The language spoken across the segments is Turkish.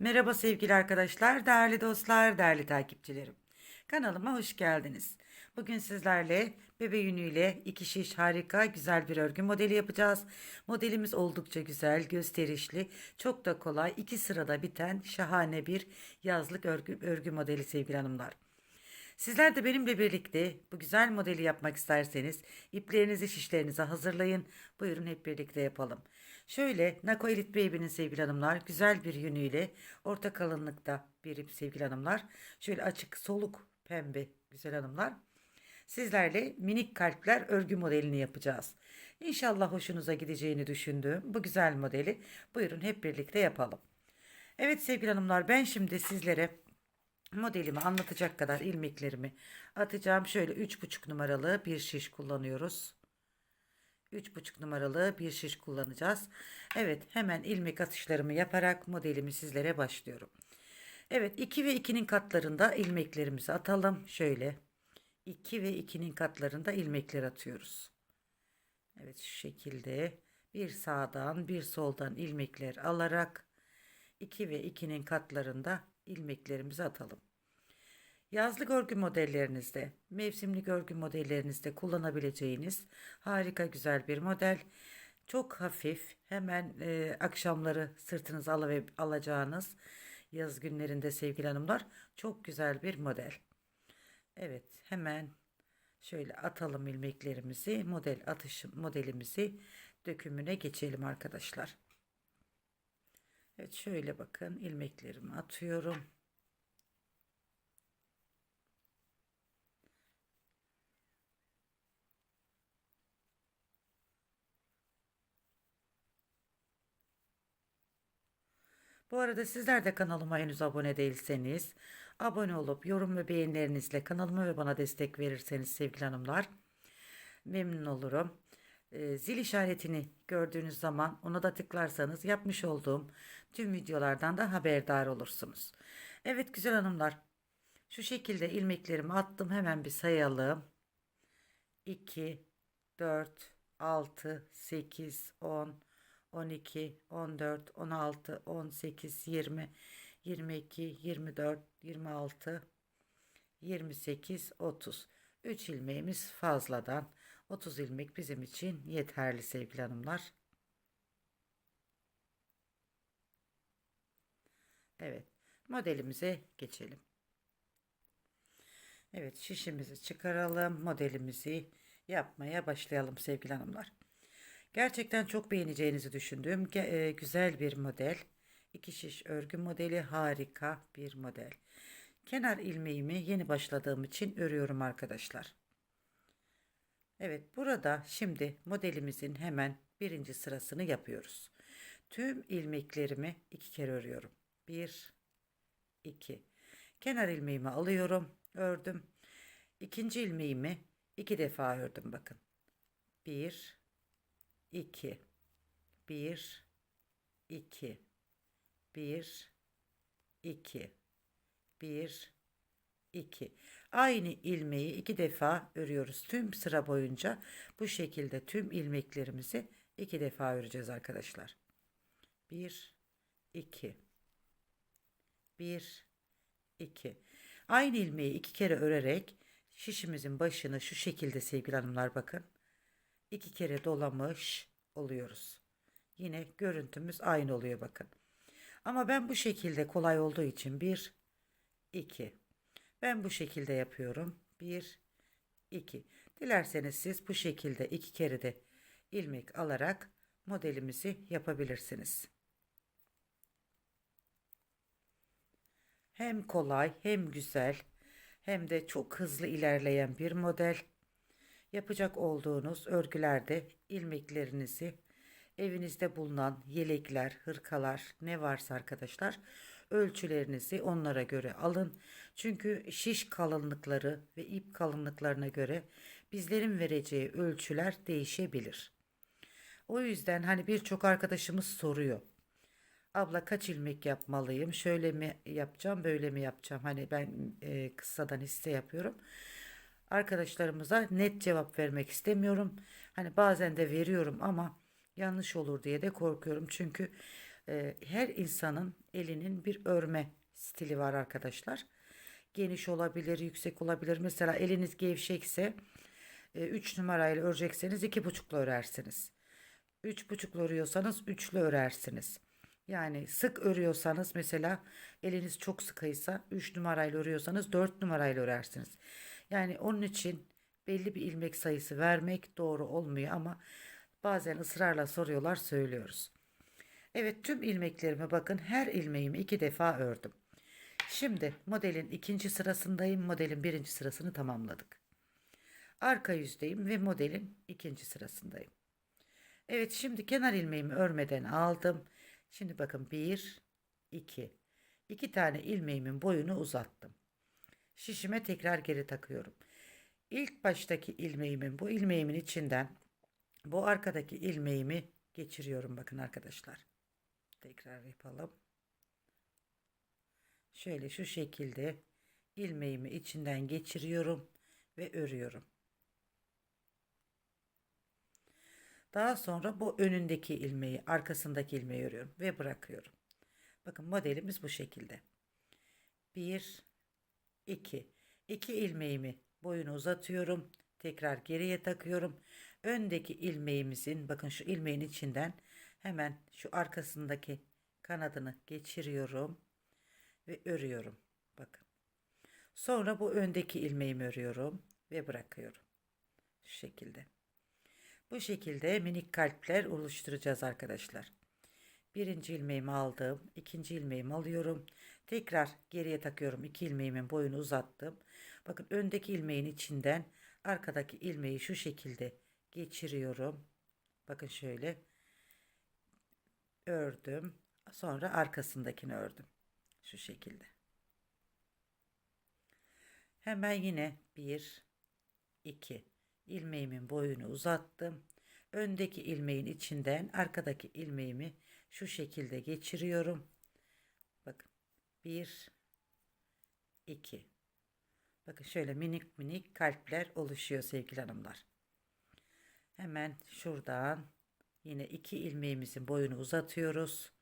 Merhaba sevgili arkadaşlar, değerli dostlar, değerli takipçilerim. Kanalıma hoş geldiniz. Bugün sizlerle bebe yünüyle iki şiş harika güzel bir örgü modeli yapacağız. Modelimiz oldukça güzel, gösterişli, çok da kolay, iki sırada biten şahane bir yazlık örgü, örgü modeli sevgili hanımlar. Sizler de benimle birlikte bu güzel modeli yapmak isterseniz iplerinizi şişlerinize hazırlayın. Buyurun hep birlikte yapalım. Şöyle Nako Elite Baby'nin sevgili hanımlar güzel bir yünüyle orta kalınlıkta bir ip sevgili hanımlar. Şöyle açık soluk pembe güzel hanımlar. Sizlerle minik kalpler örgü modelini yapacağız. İnşallah hoşunuza gideceğini düşündüğüm bu güzel modeli buyurun hep birlikte yapalım. Evet sevgili hanımlar ben şimdi sizlere modelimi anlatacak kadar ilmeklerimi atacağım. Şöyle 3,5 numaralı bir şiş kullanıyoruz. 3,5 numaralı bir şiş kullanacağız. Evet hemen ilmek atışlarımı yaparak modelimi sizlere başlıyorum. Evet 2 ve 2'nin katlarında ilmeklerimizi atalım. Şöyle 2 ve 2'nin katlarında ilmekler atıyoruz. Evet şu şekilde bir sağdan bir soldan ilmekler alarak 2 ve 2'nin katlarında ilmeklerimizi atalım. Yazlık örgü modellerinizde, mevsimlik örgü modellerinizde kullanabileceğiniz harika güzel bir model. Çok hafif, hemen e, akşamları sırtınıza alı alacağınız yaz günlerinde sevgili hanımlar çok güzel bir model. Evet, hemen şöyle atalım ilmeklerimizi, model atış modelimizi dökümüne geçelim arkadaşlar. Evet şöyle bakın ilmeklerimi atıyorum. Bu arada sizler de kanalıma henüz abone değilseniz abone olup yorum ve beğenilerinizle kanalıma ve bana destek verirseniz sevgili hanımlar memnun olurum. Ee, zil işaretini gördüğünüz zaman ona da tıklarsanız yapmış olduğum tüm videolardan da haberdar olursunuz. Evet güzel hanımlar şu şekilde ilmeklerimi attım hemen bir sayalım. 2, 4, 6, 8, 10, 12, 14, 16, 18, 20, 22, 24, 26, 28, 30. 3 ilmeğimiz fazladan. 30 ilmek bizim için yeterli sevgili hanımlar. Evet modelimize geçelim. Evet şişimizi çıkaralım modelimizi yapmaya başlayalım sevgili hanımlar. Gerçekten çok beğeneceğinizi düşündüğüm e, güzel bir model. İki şiş örgü modeli harika bir model. Kenar ilmeğimi yeni başladığım için örüyorum arkadaşlar. Evet burada şimdi modelimizin hemen birinci sırasını yapıyoruz. Tüm ilmeklerimi iki kere örüyorum. Bir, iki. Kenar ilmeğimi alıyorum, ördüm. İkinci ilmeğimi iki defa ördüm bakın. Bir, 2 1 2 1 2 1 2 aynı ilmeği iki defa örüyoruz. Tüm sıra boyunca bu şekilde tüm ilmeklerimizi iki defa öreceğiz arkadaşlar. 1 2 1 2 aynı ilmeği iki kere örerek şişimizin başını şu şekilde sevgili hanımlar bakın iki kere dolamış oluyoruz. Yine görüntümüz aynı oluyor bakın. Ama ben bu şekilde kolay olduğu için 1 2 ben bu şekilde yapıyorum. 1 2 Dilerseniz siz bu şekilde iki kere de ilmek alarak modelimizi yapabilirsiniz. Hem kolay hem güzel hem de çok hızlı ilerleyen bir model. Yapacak olduğunuz örgülerde ilmeklerinizi evinizde bulunan yelekler, hırkalar ne varsa arkadaşlar ölçülerinizi onlara göre alın. Çünkü şiş kalınlıkları ve ip kalınlıklarına göre bizlerin vereceği ölçüler değişebilir. O yüzden hani birçok arkadaşımız soruyor. Abla kaç ilmek yapmalıyım? Şöyle mi yapacağım, böyle mi yapacağım? Hani ben e, kıssadan hisse yapıyorum arkadaşlarımıza net cevap vermek istemiyorum. Hani bazen de veriyorum ama yanlış olur diye de korkuyorum. Çünkü Ee, her insanın elinin bir örme stili var arkadaşlar. Geniş olabilir, yüksek olabilir. Mesela eliniz gevşekse 3 numarayla örecekseniz 2,5'la örersiniz. 3,5'la örüyorsanız 3'lü örersiniz. Yani sık örüyorsanız mesela eliniz çok sıkıysa 3 numarayla örüyorsanız 4 numarayla örersiniz. Yani onun için belli bir ilmek sayısı vermek doğru olmuyor ama bazen ısrarla soruyorlar söylüyoruz. Evet tüm ilmeklerime bakın her ilmeğimi iki defa ördüm. Şimdi modelin ikinci sırasındayım. Modelin birinci sırasını tamamladık. Arka yüzdeyim ve modelin ikinci sırasındayım. Evet şimdi kenar ilmeğimi örmeden aldım. Şimdi bakın bir, iki. İki tane ilmeğimin boyunu uzattım. Şişime tekrar geri takıyorum. İlk baştaki ilmeğimin bu ilmeğimin içinden bu arkadaki ilmeğimi geçiriyorum bakın arkadaşlar. Tekrar yapalım. Şöyle şu şekilde ilmeğimi içinden geçiriyorum ve örüyorum. Daha sonra bu önündeki ilmeği, arkasındaki ilmeği örüyorum ve bırakıyorum. Bakın modelimiz bu şekilde. 1 2 2 ilmeğimi boyunu uzatıyorum. Tekrar geriye takıyorum. Öndeki ilmeğimizin bakın şu ilmeğin içinden hemen şu arkasındaki kanadını geçiriyorum ve örüyorum. Bakın. Sonra bu öndeki ilmeğimi örüyorum ve bırakıyorum. Şu şekilde. Bu şekilde minik kalpler oluşturacağız arkadaşlar. Birinci ilmeğimi aldım. ikinci ilmeğimi alıyorum. Tekrar geriye takıyorum. iki ilmeğimin boyunu uzattım. Bakın öndeki ilmeğin içinden arkadaki ilmeği şu şekilde geçiriyorum. Bakın şöyle ördüm. Sonra arkasındakini ördüm. Şu şekilde. Hemen yine 1 2 ilmeğimin boyunu uzattım. Öndeki ilmeğin içinden arkadaki ilmeğimi şu şekilde geçiriyorum. Bakın 1 2 Bakın şöyle minik minik kalpler oluşuyor sevgili hanımlar. Hemen şuradan yine iki ilmeğimizin boyunu uzatıyoruz.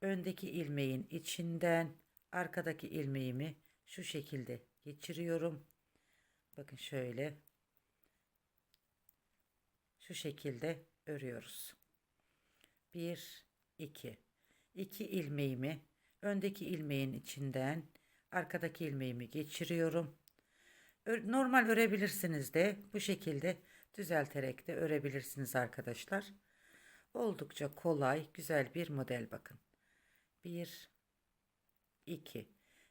Öndeki ilmeğin içinden arkadaki ilmeğimi şu şekilde geçiriyorum. Bakın şöyle şu şekilde örüyoruz. 1 2 2 ilmeğimi öndeki ilmeğin içinden arkadaki ilmeğimi geçiriyorum. Normal örebilirsiniz de bu şekilde düzelterek de örebilirsiniz arkadaşlar. Oldukça kolay, güzel bir model bakın. 1 2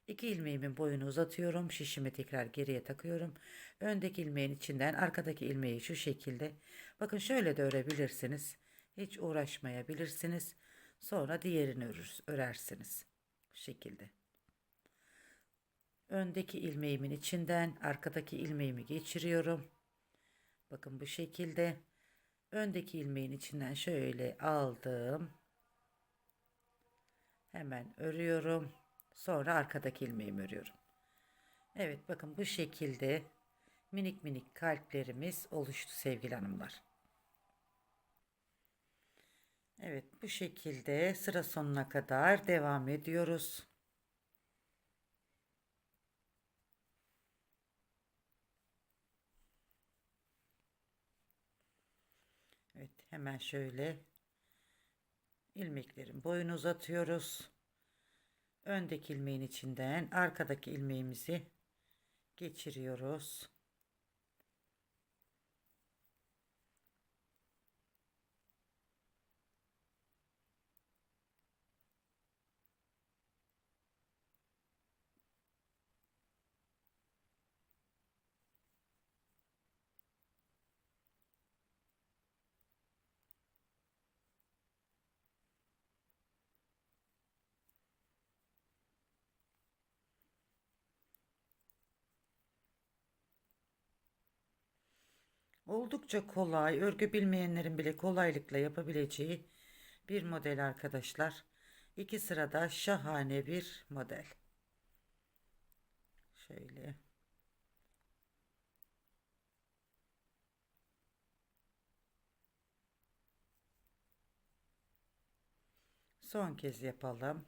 2 ilmeğimin boyunu uzatıyorum. Şişimi tekrar geriye takıyorum. Öndeki ilmeğin içinden arkadaki ilmeği şu şekilde. Bakın şöyle de örebilirsiniz. Hiç uğraşmayabilirsiniz. Sonra diğerini örür, örersiniz. Bu şekilde. Öndeki ilmeğimin içinden arkadaki ilmeğimi geçiriyorum. Bakın bu şekilde. Öndeki ilmeğin içinden şöyle aldım. Hemen örüyorum. Sonra arkadaki ilmeğimi örüyorum. Evet bakın bu şekilde minik minik kalplerimiz oluştu sevgili hanımlar. Evet bu şekilde sıra sonuna kadar devam ediyoruz. Evet hemen şöyle ilmeklerin boyunu uzatıyoruz. Öndeki ilmeğin içinden arkadaki ilmeğimizi geçiriyoruz. Oldukça kolay, örgü bilmeyenlerin bile kolaylıkla yapabileceği bir model arkadaşlar. İki sırada şahane bir model. Şöyle. Son kez yapalım.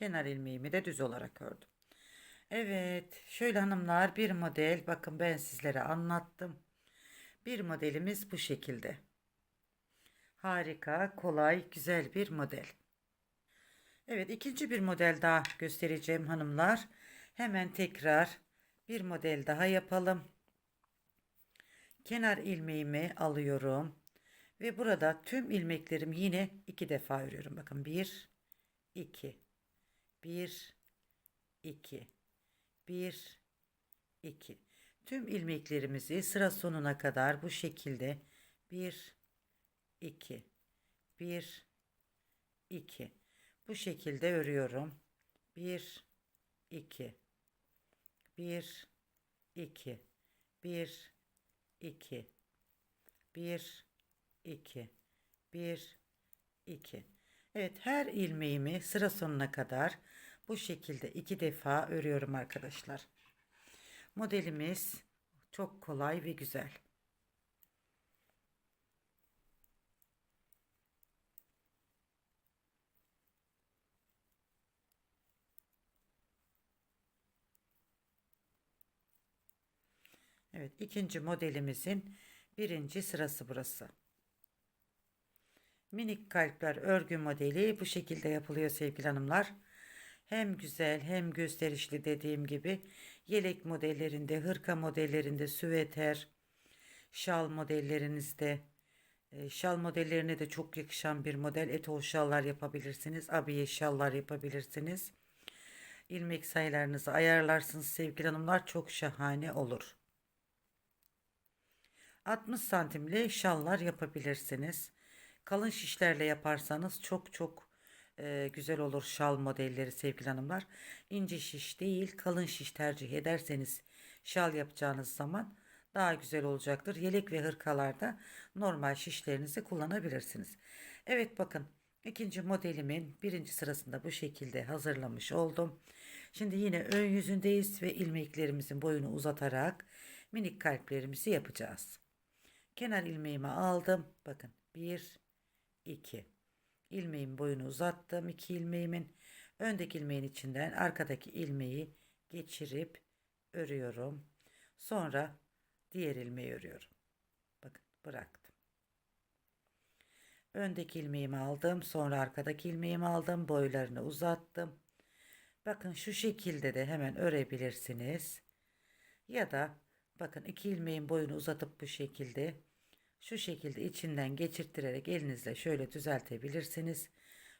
Kenar ilmeğimi de düz olarak ördüm. Evet, şöyle hanımlar bir model bakın ben sizlere anlattım. Bir modelimiz bu şekilde. Harika, kolay, güzel bir model. Evet, ikinci bir model daha göstereceğim hanımlar. Hemen tekrar bir model daha yapalım. Kenar ilmeğimi alıyorum ve burada tüm ilmeklerimi yine iki defa örüyorum. Bakın bir, iki, bir, iki, bir, iki. Tüm ilmeklerimizi sıra sonuna kadar bu şekilde bir, iki, bir, iki. Bu şekilde örüyorum. Bir, iki, bir, iki, bir, iki, bir, iki, bir, iki. Evet her ilmeğimi sıra sonuna kadar bu şekilde iki defa örüyorum arkadaşlar. Modelimiz çok kolay ve güzel. Evet ikinci modelimizin birinci sırası burası. Minik kalpler örgü modeli bu şekilde yapılıyor sevgili hanımlar. Hem güzel hem gösterişli dediğim gibi yelek modellerinde, hırka modellerinde, süveter, şal modellerinizde, e, şal modellerine de çok yakışan bir model. Etol şallar yapabilirsiniz, abiye şallar yapabilirsiniz. İlmek sayılarınızı ayarlarsınız sevgili hanımlar çok şahane olur. 60 santimli şallar yapabilirsiniz. Kalın şişlerle yaparsanız çok çok e, güzel olur şal modelleri sevgili hanımlar. İnce şiş değil kalın şiş tercih ederseniz şal yapacağınız zaman daha güzel olacaktır. Yelek ve hırkalarda normal şişlerinizi kullanabilirsiniz. Evet bakın ikinci modelimin birinci sırasında bu şekilde hazırlamış oldum. Şimdi yine ön yüzündeyiz ve ilmeklerimizin boyunu uzatarak minik kalplerimizi yapacağız. Kenar ilmeğimi aldım. Bakın 1 2 ilmeğin boyunu uzattım. 2 ilmeğimin öndeki ilmeğin içinden arkadaki ilmeği geçirip örüyorum. Sonra diğer ilmeği örüyorum. Bakın bıraktım. Öndeki ilmeğimi aldım. Sonra arkadaki ilmeğimi aldım. Boylarını uzattım. Bakın şu şekilde de hemen örebilirsiniz. Ya da bakın iki ilmeğin boyunu uzatıp bu şekilde şu şekilde içinden geçirterek elinizle şöyle düzeltebilirsiniz.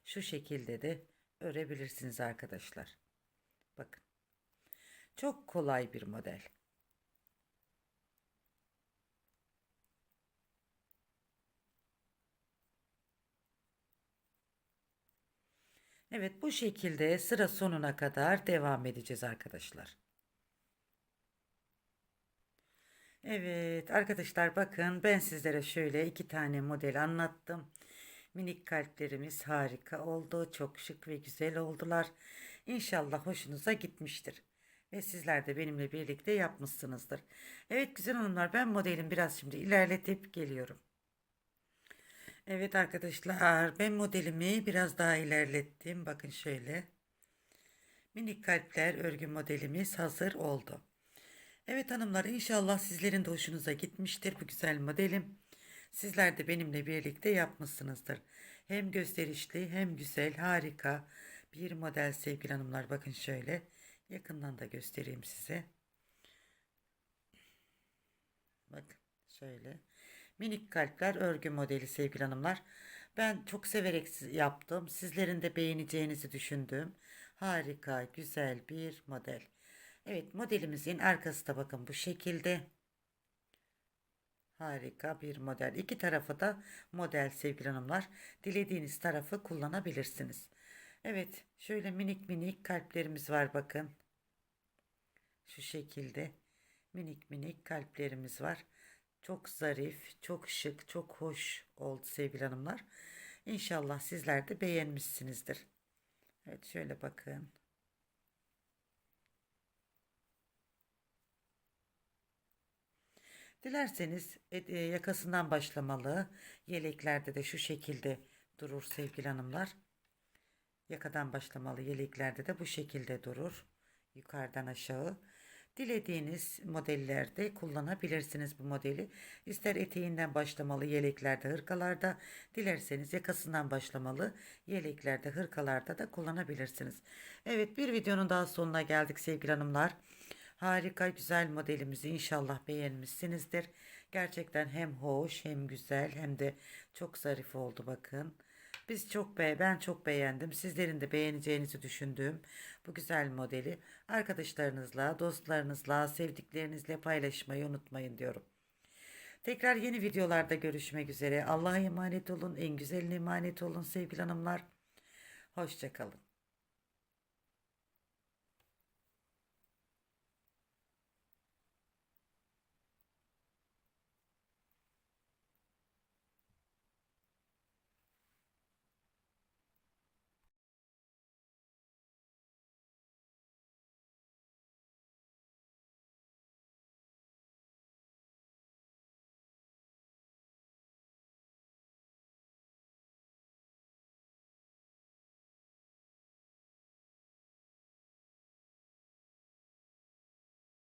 Şu şekilde de örebilirsiniz arkadaşlar. Bakın. Çok kolay bir model. Evet bu şekilde sıra sonuna kadar devam edeceğiz arkadaşlar. Evet arkadaşlar bakın ben sizlere şöyle iki tane model anlattım. Minik kalplerimiz harika oldu. Çok şık ve güzel oldular. İnşallah hoşunuza gitmiştir. Ve sizler de benimle birlikte yapmışsınızdır. Evet güzel hanımlar ben modelin biraz şimdi ilerletip geliyorum. Evet arkadaşlar ben modelimi biraz daha ilerlettim. Bakın şöyle. Minik kalpler örgü modelimiz hazır oldu. Evet hanımlar inşallah sizlerin de hoşunuza gitmiştir bu güzel modelim. Sizler de benimle birlikte yapmışsınızdır. Hem gösterişli hem güzel harika bir model sevgili hanımlar. Bakın şöyle yakından da göstereyim size. Bakın şöyle minik kalpler örgü modeli sevgili hanımlar. Ben çok severek yaptım. Sizlerin de beğeneceğinizi düşündüm. Harika güzel bir model. Evet modelimizin arkası da bakın bu şekilde. Harika bir model. İki tarafı da model sevgili hanımlar. Dilediğiniz tarafı kullanabilirsiniz. Evet şöyle minik minik kalplerimiz var bakın. Şu şekilde minik minik kalplerimiz var. Çok zarif, çok şık, çok hoş oldu sevgili hanımlar. İnşallah sizler de beğenmişsinizdir. Evet şöyle bakın. Dilerseniz e, e, yakasından başlamalı. Yeleklerde de şu şekilde durur sevgili hanımlar. Yakadan başlamalı yeleklerde de bu şekilde durur. Yukarıdan aşağı. Dilediğiniz modellerde kullanabilirsiniz bu modeli. İster eteğinden başlamalı yeleklerde, hırkalarda, dilerseniz yakasından başlamalı yeleklerde, hırkalarda da kullanabilirsiniz. Evet bir videonun daha sonuna geldik sevgili hanımlar. Harika güzel modelimizi inşallah beğenmişsinizdir. Gerçekten hem hoş hem güzel hem de çok zarif oldu bakın. Biz çok be ben çok beğendim. Sizlerin de beğeneceğinizi düşündüğüm bu güzel modeli arkadaşlarınızla, dostlarınızla, sevdiklerinizle paylaşmayı unutmayın diyorum. Tekrar yeni videolarda görüşmek üzere. Allah'a emanet olun. En güzeline emanet olun sevgili hanımlar. Hoşçakalın.